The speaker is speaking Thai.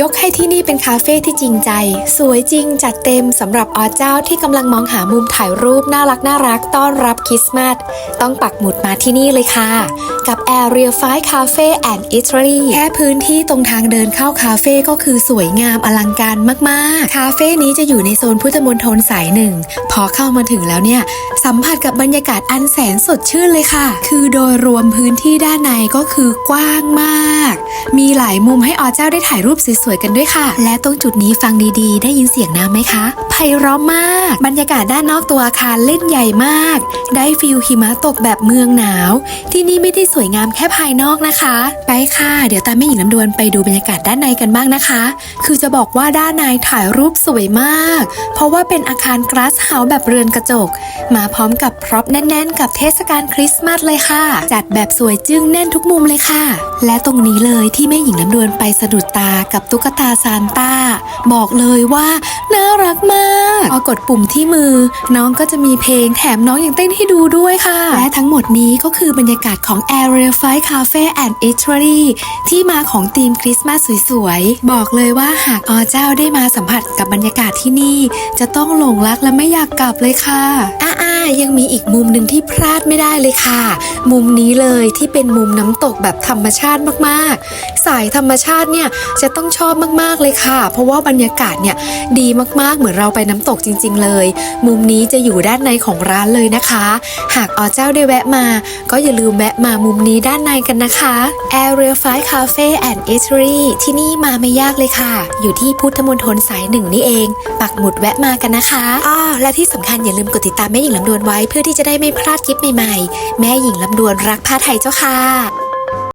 ยกให้ที่นี่เป็นคาเฟ่ที่จริงใจ สวยจริงจัดเต็มสำหรับออเจ้าที่กำลังมองหามุมถ่ายรูปน่ารักน่ารักต้อนรับคริสต์มาสต้องปักหมุดมาที่นี่เลยค่ะ กับ Area 5 Cafe and Eatery แค่พื้นที่ตรงทางเดินเข้าคาเฟ่ก็คือสวยงามอลังการมากๆ คาเฟ่นี้จะอยู่ในโซนพุทธมณฑลสายหนึ่ง พอเข้ามาถึงแล้วเนี่ย สัมผัสกับบรรยากาศอันแสนสดชื่นเลยค่ะ คือโดยรวมพื้นที่ด้านในก็คือกว้างมาก มีหลายมุมให้อเจ้าได้ถ่ายรูปสวยๆกันด้วยค่ะ และตรงจุดนี้ฟังดีๆ ได้ยินเสียงน้ำไหมคะไพเราะมาก บรรยากาศด้านนอกตัวอาคารเล่นใหญ่มาก ได้ฟิลหิมะตกแบบเมืองหนาว ที่นี่ไม่ได้สวยงามแค่ภายนอกนะคะ ไปค่ะ เดี๋ยวตามแม่หญิงลำดวนไปดูบรรยากาศด้านในกันบ้างนะคะ คือจะบอกว่าด้านในถ่ายรูปสวยมาก เพราะว่าเป็นอาคารกราสเฮาส์แบบเรือนกระจก มาพร้อมกับพร็อพแน่น ๆ กับเทศกาลคริสต์มาสเลยค่ะ จัดแบบสวยจึ้งแน่นทุกมุมเลยค่ะ และตรงนี้เลยที่แม่หญิงลำดวนไปสะดุดตากับตุ๊กตาซานต้าบอกเลยว่าน่ารักมากพอกดปุ่มที่มือ น้องก็จะมีเพลงแถมน้องยังเต้นให้ดูด้วยค่ะ และทั้งหมดนี้ก็คือบรรยากาศของ Area 5 Cafe and Eatery ที่มาของธีมคริสต์มาสสวยๆ บอกเลยว่าหากอเจ้าได้มาสัมผัสกับบรรยากาศที่นี่ จะต้องหลงรักและไม่อยากกลับเลยค่ะอ่าๆ ยังมีอีกมุมหนึ่งที่พลาดไม่ได้เลยค่ะ มุมนี้เลยที่เป็นมุมน้ำตกแบบธรรมชาติมากๆ สายธรรมชาติเนี่ยจะต้องชอบมากๆเลยค่ะ เพราะว่าบรรยากาศเนี่ยดีมากๆเหมือนเราไปน้ำตกจริง ๆ เลย มุมนี้จะอยู่ด้านในของร้านเลยนะคะ หากออเจ้าได้แวะมา ก็อย่าลืมแวะมามุมนี้ด้านในกันนะคะ Area 5 Cafe and Eatery ที่นี่มาไม่ยากเลยค่ะ อยู่ที่พุทธมณฑลสายหนึ่งนี่เอง ปักหมุดแวะมากันนะคะอ้อและที่สำคัญอย่าลืมกดติดตามแม่หญิงลำดวนไว้เพื่อที่จะได้ไม่พลาดคลิปใหม่ๆ แม่หญิงลำดวนรักผ้าไทยเจ้าค่ะ